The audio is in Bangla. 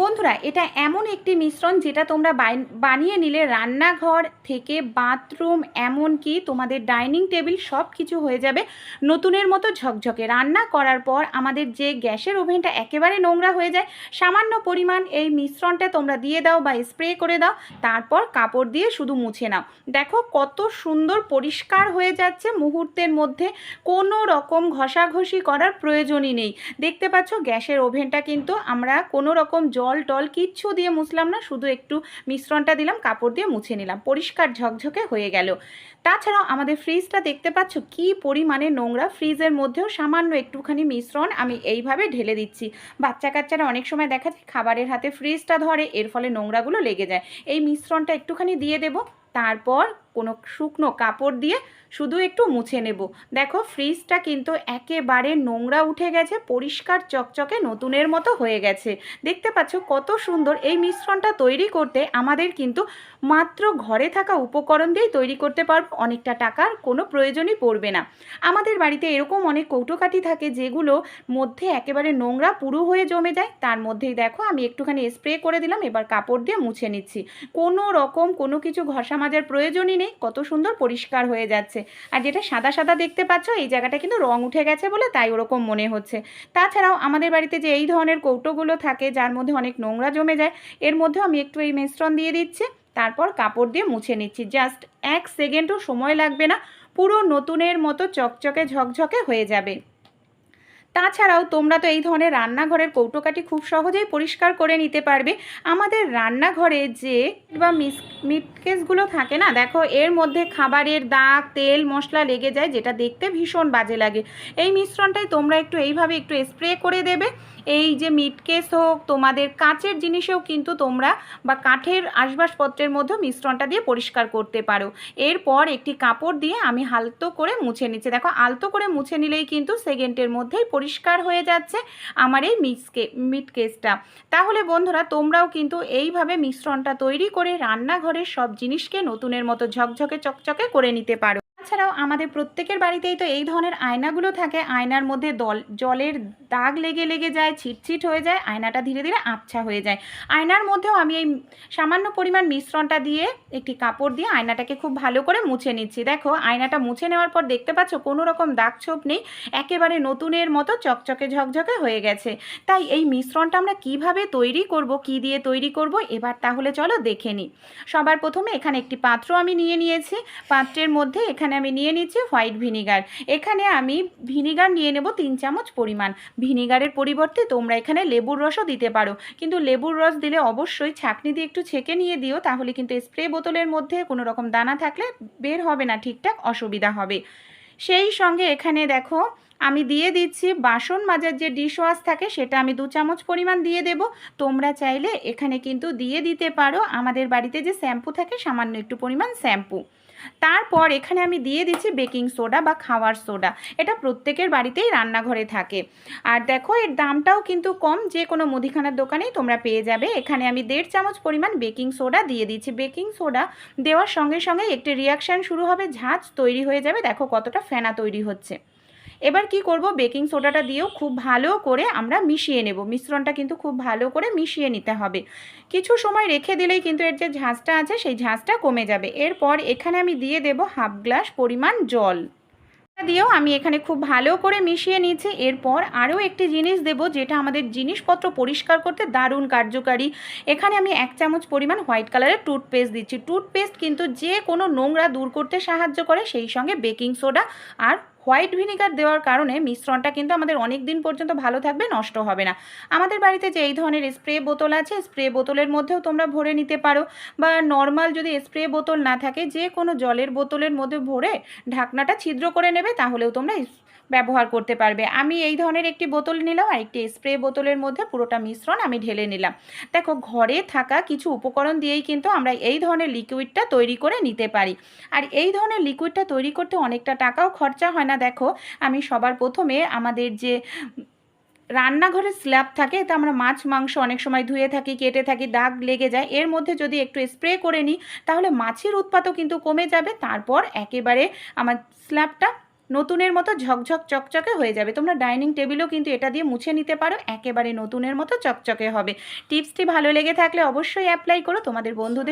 বন্ধুরা, এটা এমন একটি মিশ্রণ যেটা তোমরা বানিয়ে নিলে রান্নাঘর থেকে বাথরুম, এমনকি তোমাদের ডাইনিং টেবিল সব কিছু হয়ে যাবে নতুনের মতো ঝকঝকে। রান্না করার পর আমাদের যে গ্যাসের ওভেনটা একেবারে নোংরা হয়ে যায়, সামান্য পরিমাণ এই মিশ্রণটা তোমরা দিয়ে দাও বা স্প্রে করে দাও, তারপর কাপড় দিয়ে শুধু মুছে নাও। দেখো কত সুন্দর পরিষ্কার হয়ে যাচ্ছে মুহূর্তের মধ্যে, কোনো রকম ঘষাঘষি করার প্রয়োজনই নেই। দেখতে পাচ্ছ গ্যাসের ওভেনটা কিন্তু আমরা কোনো রকম জল টল কিচ্ছু দিয়ে মুছলাম না, শুধু একটু মিশ্রণটা দিলাম, কাপড় দিয়ে মুছে নিলাম, পরিষ্কার ঝকঝকে হয়ে গেল। তাছাড়াও আমাদের ফ্রিজটা দেখতে পাচ্ছ, কি পরিমাণে নোংরা, ফ্রিজের মধ্যেও সামান্য একটুখানি মিশ্রণ আমি এইভাবে ঢেলে দিচ্ছি। বাচ্চা কাচ্চারা অনেক সময় দেখা যায় খাবারের হাতে ফ্রিজটা ধরে, এর ফলে নোংরাগুলো লেগে যায়। এই মিশ্রণটা একটুখানি দিয়ে দেব, তারপর কোনো শুকনো কাপড় দিয়ে শুধু একটু মুছে নেব। দেখো ফ্রিজটা কিন্তু একেবারে নোংরা উঠে গেছে, পরিষ্কার চকচকে নতুনের মতো হয়ে গেছে। দেখতে পাচ্ছ কত সুন্দর এই মিশ্রণটা তৈরি করতে আমাদের কিন্তু মাত্র ঘরে থাকা উপকরণ দিয়েই তৈরি করতে পারব, অনেকটা টাকার কোনো প্রয়োজনই পড়বে না। আমাদের বাড়িতে এরকম অনেক কৌটোকাঠি থাকে যেগুলো মধ্যে একেবারে নোংরা পুরু হয়ে জমে যায়, তার মধ্যেই দেখো আমি একটুখানি স্প্রে করে দিলাম, এবার কাপড় দিয়ে মুছে নিচ্ছি। কোনো রকম কোনো কিছু ঘষা মাজার প্রয়োজনই নেই কত সুন্দর পরিষ্কার হয়ে যাচ্ছে। আর যেটা সাদা সাদা দেখতে পাচ্ছ, এই জায়গাটা কিন্তু রং উঠে গেছে বলে তাই ওরকম মনে হচ্ছে। তাছাড়াও আমাদের বাড়িতে যে এই ধরনের কৌটোগুলো থাকে, যার মধ্যে অনেক নোংরা জমে যায়, এর মধ্যেও আমি একটু এই মিশ্রণ দিয়ে দিচ্ছি। তারপর কাপড় দিয়ে মুছে নিচ্ছি। জাস্ট এক সেকেন্ডও সময় লাগবে না, পুরো নতুনের মতো চকচকে ঝকঝকে হয়ে যাবে। তাছাড়াও তোমরা তো এই ধরনের রান্নাঘরের কৌটোকাটি খুব সহজেই পরিষ্কার করে নিতে পারবে। আমাদের রান্নাঘরে যে বা মিস মিটকেসগুলো থাকে না, দেখো এর মধ্যে খাবারের দাগ, তেল, মশলা লেগে যায়, যেটা দেখতে ভীষণ বাজে লাগে। এই মিশ্রণটাই তোমরা একটু এইভাবে একটু স্প্রে করে দেবে। এই যে মিটকেস হোক, তোমাদের কাঁচের জিনিসেও কিন্তু তোমরা বা কাঠের আসবাবপত্রের মধ্যে মিশ্রণটা দিয়ে পরিষ্কার করতে পারো। এরপর একটি কাপড় দিয়ে আমি হালতো করে মুছে নিচ্ছি। দেখো, আলতো করে মুছে নিলেই কিন্তু সেকেন্ডের মধ্যেই পরিষ্কার হয়ে যাচ্ছে আমার এই মিক্সকে মিট কেসটা তাহলে বন্ধুরা, তোমরাও কিন্তু এইভাবে মিশ্রণটা তৈরি করে রান্নাঘরের সব জিনিসকে নতুনের মতো ঝকঝকে চকচকে করে নিতে পারো। তাছাড়াও আমাদের প্রত্যেকের বাড়িতেই তো এই ধরনের আয়নাগুলো থাকে। আয়নার মধ্যে দল, জলের দাগ লেগে লেগে যায়, ছিটছিট হয়ে যায়, আয়নাটা ধীরে ধীরে আবছা হয়ে যায়। আয়নার মধ্যেও আমি এই সামান্য পরিমাণ মিশ্রণটা দিয়ে একটি কাপড় দিয়ে আয়নাটাকে খুব ভালো করে মুছে নিচ্ছি। দেখো, আয়নাটা মুছে নেওয়ার পর দেখতে পাচ্ছ কোনো রকম দাগ ছোপ নেই, একেবারে নতুনের মতো চকচকে ঝকঝকে হয়ে গেছে। তাই এই মিশ্রণটা আমরা কীভাবে তৈরি করব, কি দিয়ে তৈরি করব, এবার তাহলে চলো দেখে নিই। সবার প্রথমে এখানে একটি পাত্র আমি নিয়ে নিয়েছি। পাত্রের মধ্যে এখানে আমি নিয়ে নিচ্ছি হোয়াইট ভিনিগার। এখানে আমি ভিনিগার নিয়ে নেব তিন চামচ পরিমাণ। ভিনিগারের পরিবর্তে তোমরা এখানে লেবুর রসও দিতে পারো। কিন্তু লেবুর রস দিলে অবশ্যই ছাঁকনি দিয়ে একটু ছেঁকে নিয়ে দিও, তাহলে কিন্তু স্প্রে বোতলের মধ্যে কোনো রকম দানা থাকলে বের হবে না, ঠিকঠাক অসুবিধা হবে। সেই সঙ্গে এখানে দেখো, আমি দিয়ে দিচ্ছি বাসন মাজার যে ডিশ ওয়াশ থাকে, সেটা আমি দু চামচ পরিমাণ দিয়ে দেব। তোমরা চাইলে এখানে কিন্তু দিয়ে দিতে পারো। আমাদের বাড়িতে যে শ্যাম্পু থাকে, সামান্য একটু পরিমাণ শ্যাম্পু। তারপর এখানে আমি দিয়ে দিচ্ছি বেকিং সোডা বা খাওয়ার সোডা। এটা প্রত্যেকের বাড়িতেই রান্নাঘরে থাকে। আর দেখো, এর দামটাও কিন্তু কম, যে কোনো মুদিখানার দোকানেই তোমরা পেয়ে যাবে। এখানে আমি দেড় চামচ পরিমাণ বেকিং সোডা দিয়ে দিচ্ছি। বেকিং সোডা দেওয়ার সঙ্গে সঙ্গে একটি রিয়াকশান শুরু হবে, ঝাঁজ তৈরি হয়ে যাবে। দেখো কতটা ফেনা তৈরি হচ্ছে। এবার কি করব? বেকিং সোডাটা দিয়েও খুব ভালো করে আমরা মিশিয়ে নেব। মিশ্রণটা কিন্তু খুব ভালো করে মিশিয়ে নিতে হবে। কিছু সময় রেখে দিলেই কিন্তু এর যে ঝাঁজটা আছে, সেই ঝাঁজটা কমে যাবে। এরপর এখানে আমি দিয়ে দেব হাফ গ্লাস পরিমাণ জল। দিয়েও আমি এখানে খুব ভালো করে মিশিয়ে নিয়েছি। এরপর আরও একটি জিনিস দেব, যেটা আমাদের জিনিসপত্র পরিষ্কার করতে দারুণ কার্যকারী। এখানে আমি এক চামচ পরিমাণ হোয়াইট কালারের টুথপেস্ট দিচ্ছি। টুথপেস্ট কিন্তু যে কোনো নোংরা দূর করতে সাহায্য করে, সেই সঙ্গে বেকিং সোডা আর হোয়াইট ভিনিগার দেওয়ার কারণে মিশ্রণটা কিন্তু আমাদের অনেক দিন পর্যন্ত ভালো থাকবে, নষ্ট হবে না। আমাদের বাড়িতে যে এই ধরনের স্প্রে বোতল আছে, স্প্রে বোতলের মধ্যেও তোমরা ভরে নিতে পারো বা নর্মাল যদি স্প্রে বোতল না থাকে, যে কোনো জলের বোতলের মধ্যে ভরে ঢাকনাটা ছিদ্র করে নেবে, তাহলেও তোমরা ব্যবহার করতে পারবে। আমি এই ধরনের একটি বোতল নিলাম আর একটি স্প্রে বোতলের মধ্যে পুরোটা মিশ্রণ আমি ঢেলে নিলাম। দেখো, ঘরে থাকা কিছু উপকরণ দিয়েই কিন্তু আমরা এই ধরনের লিকুইডটা তৈরি করে নিতে পারি। আর এই ধরনের লিকুইডটা তৈরি করতে অনেকটা টাকাও খরচা হয় না, দেখো। আমি সবার প্রথমে আমাদের যে রান্নাঘরের স্ল্যাব থাকে এতে আমরা মাছ, মাংস অনেক সময় ধুয়ে থাকি, কেটে থাকি, দাগ লেগে যায়। এর মধ্যে যদি একটু স্প্রে করে নিই, তাহলে মাছের উৎপাতও কিন্তু কমে যাবে। তারপর একেবারে আমার স্ল্যাবটা নতুনের মতো ঝকঝক চকচকে হয়ে যাবে। তোমরা ডাইনিং টেবিলও কিন্তু এটা দিয়ে মুছে নিতে পারো, একেবারে নতুনের মতো চকচকে হবে। টিপসটি ভালো লেগে থাকলে অবশ্যই অ্যাপ্লাই করো। তোমাদের বন্ধুদের